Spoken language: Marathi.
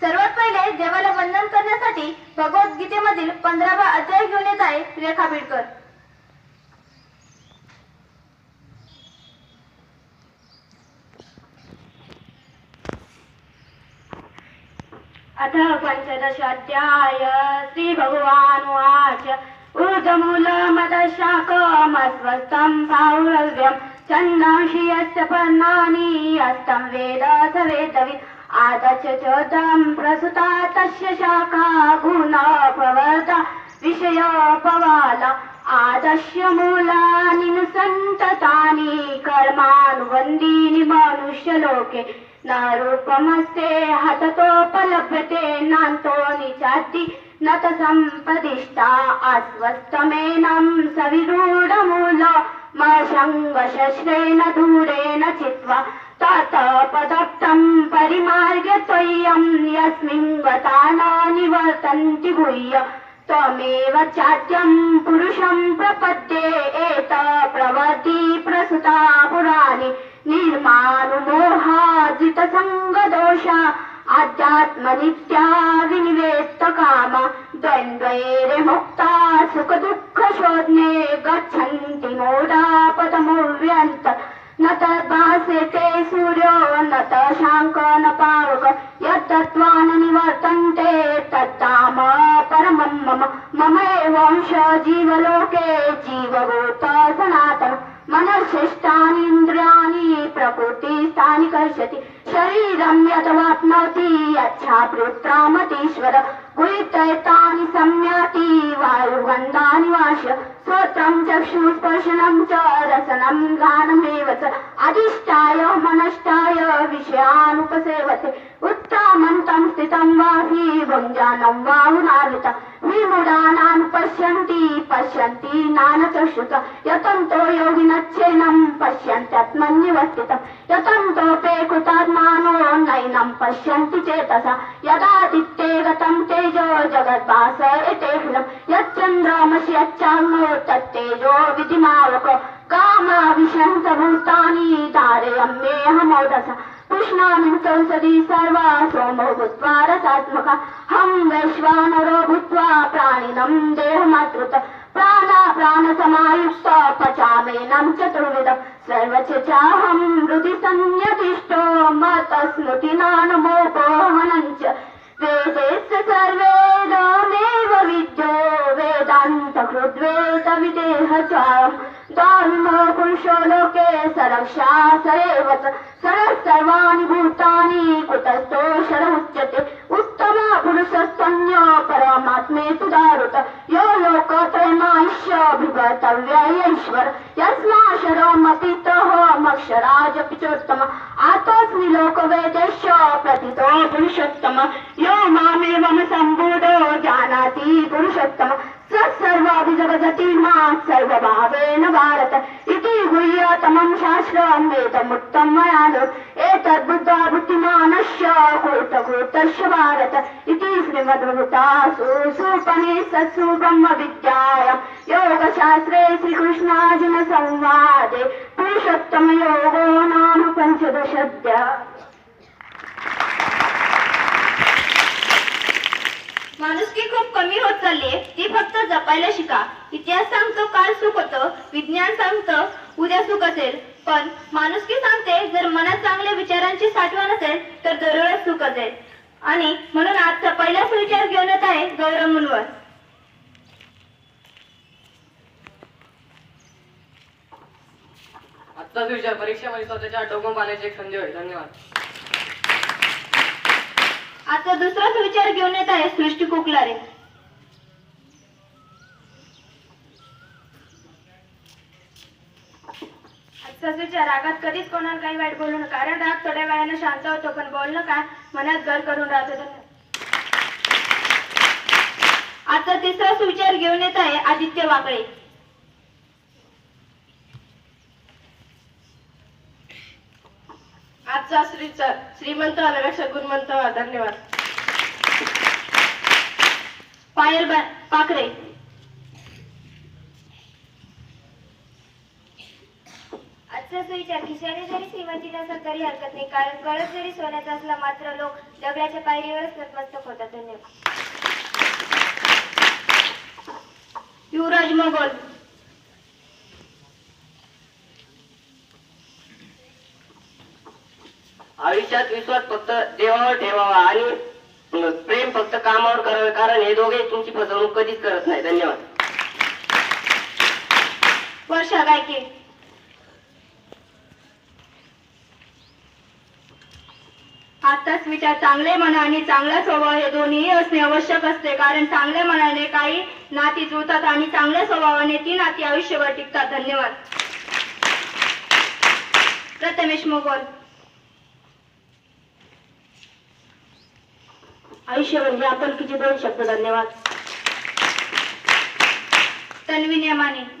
सर्वात पहिले देवाला वंदन करण्यासाठी भगवद्गीतेमधील पंधरावा अध्याय घेऊन येत आहे रेखा बिडकर. अथ पञ्चदशाध्याय श्री भगवान उवाच ऊर्धमूलमदशाकमस्वस्थं पाौरव्यं छन्दांसि यस्य पर्णानि यस्तं वेद स वेदवित्. आदच चोदं प्रसुता तस्य शाखा गुणा प्रवर्ता विषयोपवाला आदस्य मूलानि नु सन्ततानि कर्मानुबन्धीनि मनुष्यलोके न रूपमस्ते हततोपलभ्यते नान्तो निचाति न च सम्पदिष्टा अस्वस्थमेनं सविरूढमूल मशङ्गशस्त्रेण दूरेण चित्वा तत पदप्तं परिमार्ग्य त्वय्यं यस्मिन् गता न निवर्तन्ति गुह्य। त्वमेव चाद्यं पुरुषं प्रपद्ये एत प्रवृत्ति प्रसुता पुराणि। निर्मानुमोहाजितसङ्गदोष आध्यात्मनित्या विनिवेत्त काम द्वन्द्वैरे मुक्ता सुखदुःखशोधने गच्छन्ति मोडापदमुव्यन्त न तद्भासेते सूर्यो न त शाङ्क न पावक यद्दत्त्वान् निवर्तन्ते तत्ताम परमं मम मम एवंश जीवलोके जीवभूत सनातन मनश्रेष्ठानीन्द्रियाणि प्रकृतिस्थानि कर्षति शरीरं यतवाप्नोति यच्छाप्युत्रामतीश्वर गुहितैतानि सम्याति वायुगन्धानि वाश श्रोत्रं चक्षुस्पर्शनं च रसनं गानमेव च अधिष्ठाय मनष्ठाय विषयानुपसेवते उत्तामन्तं स्थितं वा हि भुञ्जानं बाहुनावृत विमुडानानुपश्यन्ति पश्यन्ति नानचक्षुष यतन्तो योगिनच्छेनं पश्यन्त्यात्मन्यवस्थितं यतन्तोपे कृतात्मानो नैनं पश्यन्ति चेतसा यदादित्ये ते गतं तेजो जगद्वास इति चन्द्रामसि यच्चन्द्रामसि यच्चाङ्गो तत्तेजो विधिमावक कामाविशन्तभूतानि तारयम् मेहमोदस कृष्णानि संसदि सर्वासोमो भूत्वा रसात्मक। हं वैश्वानरो भूत्वा प्राणिनं देहमातृत प्राणा प्राणसमायुक्त पचामेन चतुर्मितम् सर्वचाहं हृदि संयतिष्ठो मतस्मृतिनानुभोपोहनञ्च वेदान्तकृद्वेदविदेह चायम् धर्मो पुरुषो लोके सरक्षा सरेव च सरः सर्वाणि भूतानि कुतस्थो शर उच्यते उत्तम पुरुषस्तन्यो परमात्मेतु दारुत यो लोकत्रयमायुष्यभिगतव्ययैश्वर यस्मा शरमतीतः मक्षराजपि चोत्तम आतोऽस्मि लोकवेदेश्य प्रतितो पुरुषोत्तम। यो मामेवं सम्बुधो जानाति पुरुषोत्तम। स सर्वाभिजगजति मा सर्वभावेन भारत। इति गुह्यतमं शास्त्रं वेदमुक्तं मया नो एतद्बुद्धा बुद्धिमानस्य कृतकृतस्य भारत। इति श्रीमद्भगवतासु सुपनिषत्सु ब्रह्मविद्यायां योगशास्त्रे श्रीकृष्णार्जुन संवादे पुरुषोत्तमयोगो नाम पञ्चदशोऽध्यायः माणुसकी खूप कमी होत चालली ती फक्त जपायला शिका. इतिहास सांगतो काल सुख होतं विज्ञान सांगतं उद्या सुख असेल. पण माणुसकी सांगते जर मनात चांगल्या विचारांची साठवण असेल तर दररोज सुख असेल. आणि म्हणून आजचा पहिलाच विचार घेऊन येत आहे गौरव मुनवर. आत्ताच विचार परीक्षेमध्ये स्वतःच्या डोकं पाण्याचे खंदे होईल. धन्यवाद. आजचा दुसरा सुविचार घेऊन येत आहे सृष्टी कुकलारे आजचा विचार रागात कधीच कोणाला काही वाईट बोलू नका. कारण राग थोड्या वेळानं शांत होतो पण बोलणं काय मनात घर करून राहतो धन्यवाद. आजचा तिसरा सुविचार घेऊन येत आहे आदित्य वाकळे. आजचा श्रीचा श्रीमंत होण्यापेक्षा गुणवंत. धन्यवाद. पायल बा- पाखरे आजचा सुविचार खिशाने जरी श्रीमंती नसेल तरी हरकत नाही कारण कळस जरी सोन्याचा असला मात्र लोक दगडाच्या पायरीवरच नतमस्तक होतात. धन्यवाद. युवराज मोगल. आयुष्यात विश्वास फक्त देवावर ठेवावा आणि प्रेम फक्त कामावर करावे कारण हे दोघे तुमची फसवणूक कधीच करत नाही. धन्यवाद. वर्षा गायके आताच विचार चांगले मन आणि चांगला स्वभाव हे दोन्ही असणे आवश्यक असते. कारण चांगल्या मनाने काही नाती जुळतात आणि चांगल्या स्वभावाने ती नाती आयुष्यभर टिकतात. धन्यवाद. प्रथमेश मोगल. आयुष्य म्हणजे आपण किती दोन शब्द धन्यवाद. तन्वी नियमाने.